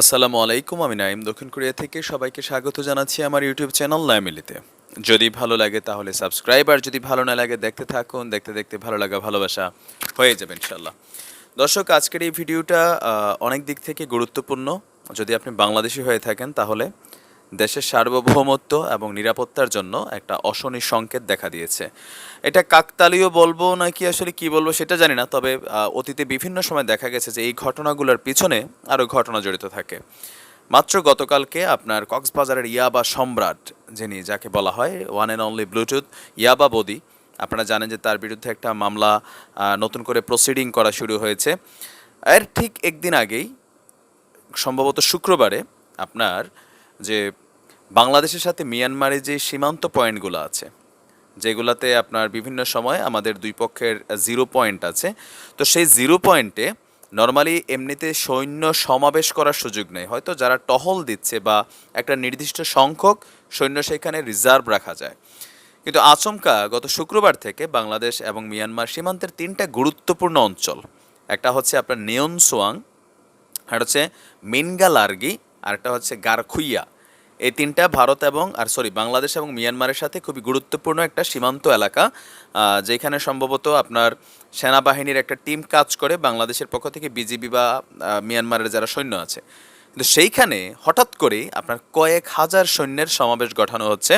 আসসালামু আলাইকুম, আমি নাইম দক্ষিণ কোরিয়া থেকে সবাইকে স্বাগত জানাচ্ছি আমার ইউটিউব চ্যানেল নাইমিলিতে যদি ভালো লাগে তাহলে সাবস্ক্রাইব, আর যদি ভালো না লাগে দেখতে থাকুন, দেখতে দেখতে ভালো লাগা, ভালোবাসা হয়ে যাবে ইনশাল্লাহ দর্শক, আজকের এই ভিডিওটা অনেক দিক থেকে গুরুত্বপূর্ণ। যদি আপনি বাংলাদেশি হয়ে থাকেন তাহলে দেশের সার্বভৌমত্ব এবং নিরাপত্তার জন্য একটা অশনি সংকেত দেখা দিয়েছে। এটা কাকতালীয় বলব নাকি আসলে কি বলব সেটা জানি না, তবে অতীতে বিভিন্ন সময় দেখা গেছে যে এই ঘটনাগুলোর পিছনে আরও ঘটনা জড়িত থাকে। মাত্র গতকালকে আপনার কক্সবাজারের ইয়াবা সম্রাট, যিনি যাকে বলা হয় ওয়ান অ্যান্ড অনলি ব্লুটুথ ইয়াবা বদি, আপনারা জানেন যে তার বিরুদ্ধে একটা মামলা নতুন করে প্রসিডিং করা শুরু হয়েছে। এর ঠিক একদিন আগেই, সম্ভবত শুক্রবারে, আপনার যে বাংলাদেশের সাথে মিয়ানমারের যে সীমান্ত পয়েন্টগুলো আছে, যেগুলাতে আপনার বিভিন্ন সময় আমাদের দুই পক্ষের জিরো পয়েন্ট আছে, তো সেই জিরো পয়েন্টে নর্মালি এমনিতে সৈন্য সমাবেশ করার সুযোগ নেই। হয়তো যারা টহল দিচ্ছে বা একটা নির্দিষ্ট সংখ্যক সৈন্য সেখানে রিজার্ভ রাখা যায়। কিন্তু আচমকা গত শুক্রবার থেকে বাংলাদেশ এবং মিয়ানমার সীমান্তের তিনটা গুরুত্বপূর্ণ অঞ্চল, একটা হচ্ছে আপনার নিয়ন সোয়াং আর হচ্ছে মিনগালার্গি, আর একটা হচ্ছে গারখুইয়া। এই তিনটা ভারত এবং, আর সরি বাংলাদেশ এবং মিয়ানমারের সাথে খুবই গুরুত্বপূর্ণ একটা সীমান্ত এলাকা যেখানে সম্ভবত আপনার সেনাবাহিনীর একটা টিম কাজ করে বাংলাদেশের পক্ষ থেকে বিজিবি বা মিয়ানমারের যারা সৈন্য আছে। কিন্তু সেইখানে হঠাৎ করেই আপনার কয়েক হাজার সৈন্যের সমাবেশ গঠানো হচ্ছে।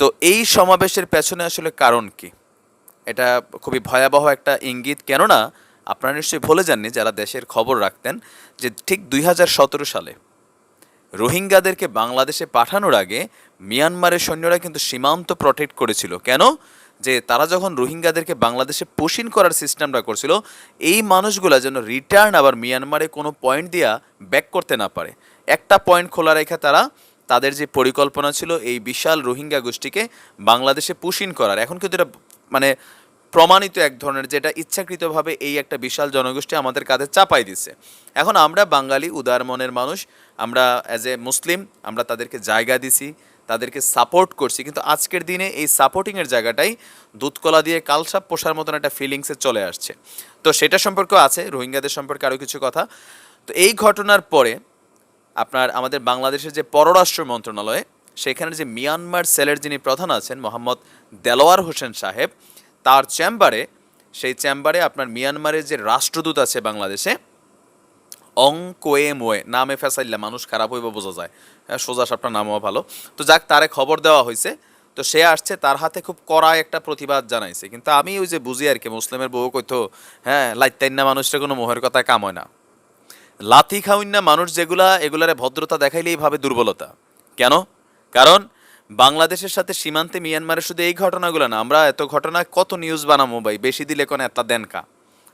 তো এই সমাবেশের পেছনে আসলে কারণ কি? এটা খুবই ভয়াবহ একটা ইঙ্গিত, কেননা আপনারা নিশ্চয়ই ভুলে যাননি যারা দেশের খবর রাখতেন যে ঠিক দুই হাজার সতেরো সালে রোহিঙ্গাদেরকে বাংলাদেশে পাঠানোর আগে মিয়ানমারের সৈন্যরা কিন্তু সীমান্ত প্রটেক্ট করেছিল। কেন? যে তারা যখন রোহিঙ্গাদেরকে বাংলাদেশে পোষিন করার সিস্টেমটা করছিল, এই মানুষগুলা যেন রিটার্ন আবার মিয়ানমারে কোনো পয়েন্ট দিয়া ব্যাক করতে না পারে। একটা পয়েন্ট খোলা রেখে তারা তাদের যে পরিকল্পনা ছিল, এই বিশাল রোহিঙ্গা গোষ্ঠীকে বাংলাদেশে পুষিন করার। এখন কিন্তু এটা মানে প্রমাণিত এক ধরনের যেটা ইচ্ছাকৃতভাবে এই একটা বিশাল জনগোষ্ঠী আমাদের কাঁধে চাপাই দিছে এখন আমরা বাঙালি, উদার মনের মানুষ, আমরা অ্যাজ এ মুসলিম আমরা তাদেরকে জায়গা দিছি, তাদেরকে সাপোর্ট করছি, কিন্তু আজকের দিনে এই সাপোর্টিংয়ের জায়গাটাই দুধকলা দিয়ে কালসাপ পোষার মতন একটা ফিলিংসে চলে আসছে। তো সেটা সম্পর্কেও আছে, রোহিঙ্গাদের সম্পর্কে আরও কিছু কথা। তো এই ঘটনার পরে আপনার আমাদের বাংলাদেশের যে পররাষ্ট্র মন্ত্রণালয়ে, সেখানে যে মিয়ানমার সেলের যিনি প্রধান আছেন, মোহাম্মদ দেলোয়ার হোসেন সাহেব তার চেম্বারে, সেই চেম্বারে আপনার মিয়ানমারের যে রাষ্ট্রদূত আছে বাংলাদেশে, অং কোয়ে মোয়ে, নামে ফেসাইল্লা, মানুষ খারাপ হইব বোঝা যায়। হ্যাঁ সোজা সাপটা নামও ভালো। তো যাক, তারে খবর দেওয়া হয়েছে তো সে আসছে, তার হাতে খুব কড়া একটা প্রতিবাদ জানাইছে। কিন্তু আমি ওই যে বুঝি আর কি, মুসলিমের বউ কইতো হ্যাঁ লাইতাইন্না মানুষটা কোনো মোহের কথা কাম হয় না। লাথি খাউন্না মানুষ যেগুলা, এগুলারে ভদ্রতা দেখাইলেই ভাবে দুর্বলতা। কেন? কারণ বাংলাদেশের সাথে সীমান্তে মিয়ানমারের শুধু এই ঘটনাগুলো না, আমরা এত ঘটনা কত নিউজ বানাবো ভাই? বেশি দিলে কোন এত দেন কা?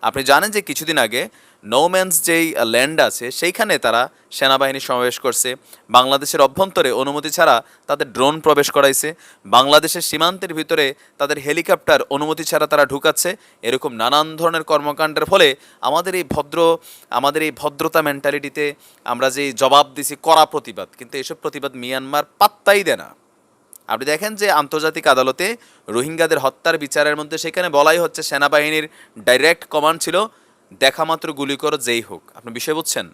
আপনি জানেন যে কিছুদিন আগে নৌম্যান্স যেই ল্যান্ড আছে, সেইখানে তারা সেনাবাহিনী সমাবেশ করছে। বাংলাদেশের অভ্যন্তরে অনুমতি ছাড়া তাদের ড্রোন প্রবেশ করাইছে। বাংলাদেশের সীমান্তের ভিতরে তাদের হেলিকপ্টার অনুমতি ছাড়া তারা ঢুকাচ্ছে। এরকম নানান ধরনের কর্মকাণ্ডের ফলে আমাদের এই ভদ্র, আমাদের এই ভদ্রতা মেন্টালিটিতে আমরা যে জবাব দিছি কড়া প্রতিবাদ, কিন্তু এসব প্রতিবাদ মিয়ানমার পাত্তাই দেয় না। আপনি দেখেন যে আন্তর্জাতিক আদালতে রোহিঙ্গাদের হত্যার বিচারের মধ্যে সেখানে বলাই হচ্ছে সেনাবাহিনীর ডাইরেক্ট কমান্ড ছিল, দেখা মাত্র গুলি করো, যেই হোক। আপনি বিষয় বুঝছেন?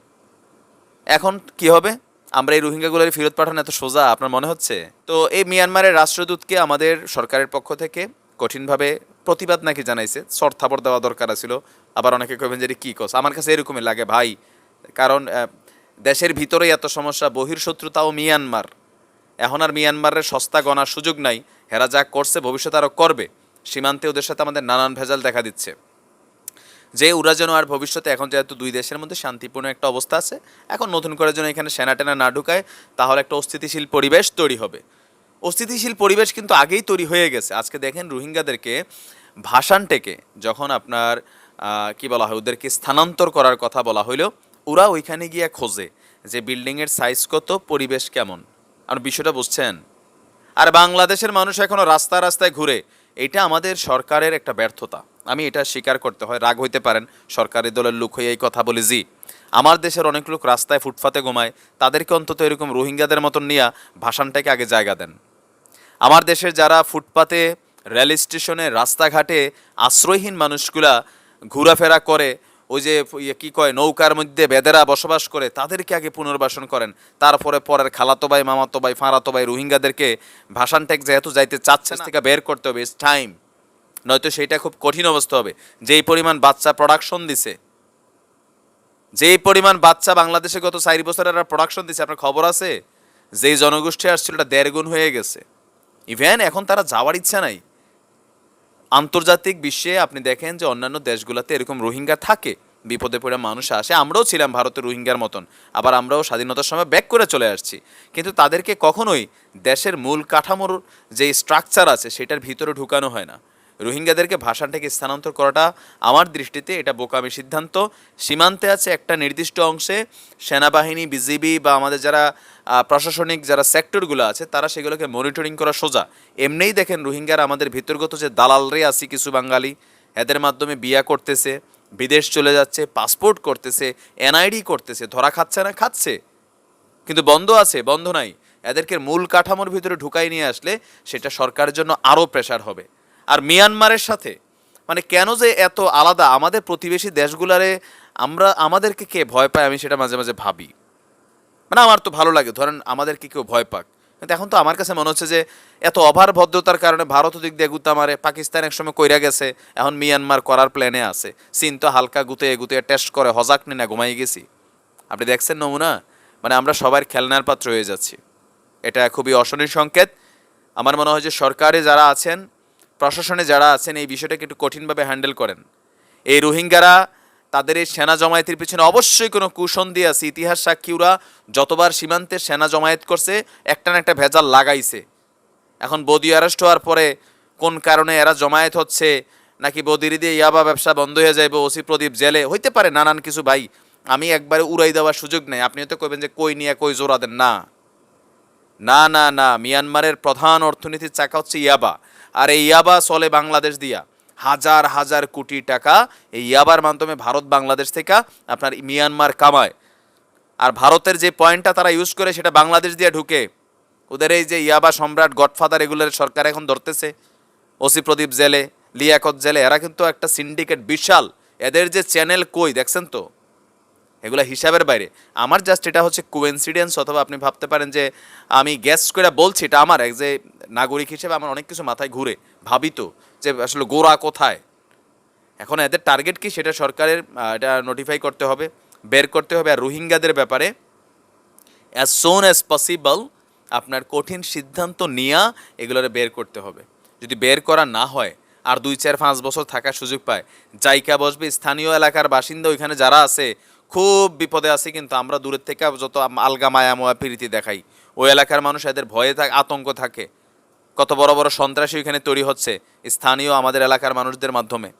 এখন কি হবে? আমরা এই রোহিঙ্গাগুলোর ফেরত পাঠানো এত সোজা, আপনার মনে হচ্ছে? তো এই মিয়ানমারের রাষ্ট্রদূতকে আমাদের সরকারের পক্ষ থেকে কঠিনভাবে প্রতিবাদ নাকি জানাইছে শর্তাবর দেওয়া দরকার ছিল আবার অনেকে কবেন যে কী কস? আমার কাছে এরকমই লাগে ভাই। কারণ দেশের ভিতরেই এত সমস্যা বহির্শত্রুতাও মিয়ানমার। এখন আর মিয়ানমারের সস্তা গণার সুযোগ নাই। হেরা যা করছে ভবিষ্যতে আরও করবে। সীমান্তে ওদের সাথে আমাদের নানান ভেজাল দেখা দিচ্ছে। যে ওরা যেন আর ভবিষ্যতে এখন যেহেতু দুই দেশের মধ্যে শান্তিপূর্ণ একটা অবস্থা আছে, এখন নতুন করে যেন এখানে সেনা টেনা না ঢুকায়, তাহলে একটা অস্থিতিশীল পরিবেশ তৈরি হবে। অস্থিতিশীল পরিবেশ কিন্তু আগেই তৈরি হয়ে গেছে। আজকে দেখেন রোহিঙ্গাদেরকে ভাষান টেকে, যখন আপনার কি বলা হয়, ওদেরকে স্থানান্তর করার কথা বলা হইল, ওরা ওইখানে গিয়ে খোঁজে যে বিল্ডিংয়ের সাইজ কত, পরিবেশ কেমন। আর বিষয়টা বুঝছেন? আর বাংলাদেশের মানুষ এখনও রাস্তা রাস্তায় ঘুরে, এটা আমাদের সরকারের একটা ব্যর্থতা। আমি এটা স্বীকার করতে হয়, রাগ হইতে পারেন, সরকারি দলের লোক হয়ে এই কথা বলি, জি। আমার দেশের অনেক লোক রাস্তায় ফুটপাতে ঘুমায়, তাদেরকে অন্তত এরকম রোহিঙ্গাদের মতন নিয়ে ভাষণটাকে আগে জায়গা দেন। আমার দেশের যারা ফুটপাতে, রেল স্টেশনে, রাস্তাঘাটে আশ্রয়হীন মানুষগুলা ঘোরাফেরা করে ওই যে ইয়ে কি কয়, নৌকার মধ্যে বেদেরা বসবাস করে, তাদেরকে আগে পুনর্বাসন করেন। তারপরে পরের খালাতো ভাই মামাতো ভাই ফাঁড়াতো ভাই রোহিঙ্গাদেরকে ভাষান যেহেতু যাইতে চাচ্ছে থেকে বের করতে হবে ইটস টাইম নয়তো সেটা খুব কঠিন অবস্থা হবে। যেই পরিমাণ বাচ্চা প্রোডাকশন দিছে, যেই পরিমাণ বাচ্চা বাংলাদেশে গত চারি বছরের প্রোডাকশন দিছে, আপনার খবর আছে? যেই জনগোষ্ঠী আসছিল, ওটা দেড় গুণ হয়ে গেছে। ইভেন এখন তারা যাওয়ার ইচ্ছা নাই। আন্তর্জাতিক বিশ্বে আপনি দেখেন যে অন্যান্য দেশগুলোতে এরকম রোহিঙ্গা থাকে, বিপদে পড়ে মানুষ আসে। আমরাও ছিলাম ভারতের রোহিঙ্গার মতন। আবার আমরাও স্বাধীনতার সময় ব্যাক করে চলে আসছি। কিন্তু তাদেরকে কখনোই দেশের মূল কাঠামোর যে স্ট্রাকচার আছে, সেটার ভিতরে ঢুকানো হয় না। রোহিঙ্গাদেরকে ভাষান থেকে স্থানান্তর করাটা আমার দৃষ্টিতে এটা বোকামি সিদ্ধান্ত। সীমান্তে আছে একটা নির্দিষ্ট অংশে সেনাবাহিনী, বিজিবি বা আমাদের যারা প্রশাসনিক যারা সেক্টরগুলো আছে, তারা সেগুলোকে মনিটরিং করা সোজা। এমনিই দেখেন রোহিঙ্গারা আমাদের ভিতরগত যে দালালরে আছি কিছু বাঙালি, এদের মাধ্যমে বিয়া করতেছে, বিদেশ চলে যাচ্ছে পাসপোর্ট করতেছে এনআইডি করতেছে, ধরা খাচ্ছে না, খাচ্ছে। কিন্তু বন্ধ আছে, বন্ধ নাই। এদেরকে মূল কাঠামোর ভিতরে ঢুকাই নিয়ে আসলে সেটা সরকারের জন্য আরও প্রেশার হবে। আর মিয়ানমারের সাথে? মানে কেন যে এত আলাদা? আমাদের প্রতিবেশী দেশগুলারে আমরা, আমাদেরকে কে ভয় পায় আমি সেটা মাঝে মাঝে ভাবি। মানে আমার তো ভালো লাগে, ধরেন আমাদেরকে কেউ ভয় পাক। কিন্তু এখন তো আমার কাছে মনে হচ্ছে যে এত অভার ভদ্রতার কারণে ভারত দিক দিয়ে গুতা মারে পাকিস্তান একসময় কইরা গেছে, এখন মিয়ানমার করার প্ল্যানে আছে। চীন তো হালকা গুতে গুতে টেস্ট করে, হজাক নিয়ে না ঘুমাই গেছি। আপনি দেখছেন নমুনা? মানে আমরা সবার খেলনার পাত্র হয়ে যাচ্ছি। এটা খুবই অশনির সংকেত। আমার মনে হয় যে সরকারে যারা আছেন প্রশাসনে যারা আছেন, এই বিষয়টাকে একটু কঠিনভাবে হ্যান্ডেল করেন। এই রোহিঙ্গারা তাদের এই সেনা জমায়েতের পিছনে অবশ্যই কোনো কুসন্দি আছে। ইতিহাস সাক্ষীরা যতবার সীমান্তে সেনা জমায়েত করছে, একটা না একটা ভেজাল লাগাইছে। এখন বদি অ্যারেস্ট হওয়ার পরে কোন কারণে এরা জমায়েত হচ্ছে, নাকি বদির দিয়ে ইয়াবা ব্যবসা বন্ধ হয়ে যাইব ওসি প্রদীপ জেলে? হইতে পারে নানান কিছু ভাই। আমি একবারে উড়াই দেওয়ার সুযোগ নেই। আপনি হয়তো কইবেন যে কই নিয়ে কই জোড়া দেন। না। না না না, মিয়ানমারের প্রধান অর্থনীতির চাকা হচ্ছে ইয়াবা। আর এই ইয়াবা চলে বাংলাদেশ দিয়া। হাজার হাজার কোটি টাকা এই ইয়াবার মাধ্যমে ভারত বাংলাদেশ থেকে আপনার মিয়ানমার কামায়। আর ভারতের যে পয়েন্টটা তারা ইউজ করে সেটা বাংলাদেশ দিয়ে ঢুকে। ওদের এই যে ইয়াবা সম্রাট গডফাদার এগুলোর সরকার এখন ধরতেছে। ওসি প্রদীপ জেলে, লিয়াকত জেলে, এরা কিন্তু একটা সিন্ডিকেট বিশাল। এদের যে চ্যানেল কই, দেখছেন তো? এগুলো হিসাবের বাইরে। আমার জাস্ট এটা হচ্ছে কোয়েন্সিডেন্স অথবা আপনি ভাবতে পারেন যে, আমি গ্যাস করে বলছি, এটা আমার, এক যে নাগরিক হিসেবে আমার অনেক কিছু মাথায় ঘুরে ভাবিত যে আসলে গোড়া কোথায়? এখন এদের টার্গেট কি? সেটা সরকারের এটা নোটিফাই করতে হবে, বের করতে হবে, আর রোহিঙ্গাদের ব্যাপারে অ্যাজ সোন অ্যাজ পসিবল আপনার কঠিন সিদ্ধান্ত নিয়ে, এগুলোর বের করতে হবে। যদি বের করা না হয়, আর দুই, চার, পাঁচ বছর থাকার সুযোগ পায়, জায়গা বসবে, স্থানীয় এলাকার বাসিন্দা ওইখানে যারা আছে খুব বিপদে আছে, কিন্তু আমরা দূরের থেকে যত আলগা মায়া মোয়া প্রীতি দেখাই, ওই এলাকার মানুষ এদের ভয়ে থাকে, আতঙ্ক থাকে। কত বড় বড় সন্ত্রাসী ওইখানে তৈরি হচ্ছে, স্থানীয় আমাদের এলাকার মানুষদের মাধ্যমে।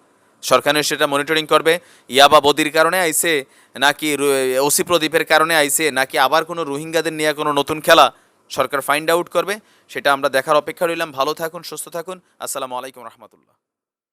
সরকার সেটা মনিটরিং করবে। ইয়াবা বদির কারণে আইছে, নাকি ওসি প্রদীপের কারণে আইছে, নাকি আবার কোনো রোহিঙ্গাদের নিয়ে কোনো নতুন খেলা? সরকার ফাইন্ড আউট করবে, সেটা আমরা দেখার অপেক্ষা রইলাম। ভালো থাকুন, সুস্থ থাকুন। আসসালামু আলাইকুম রহমতুল্লাহ।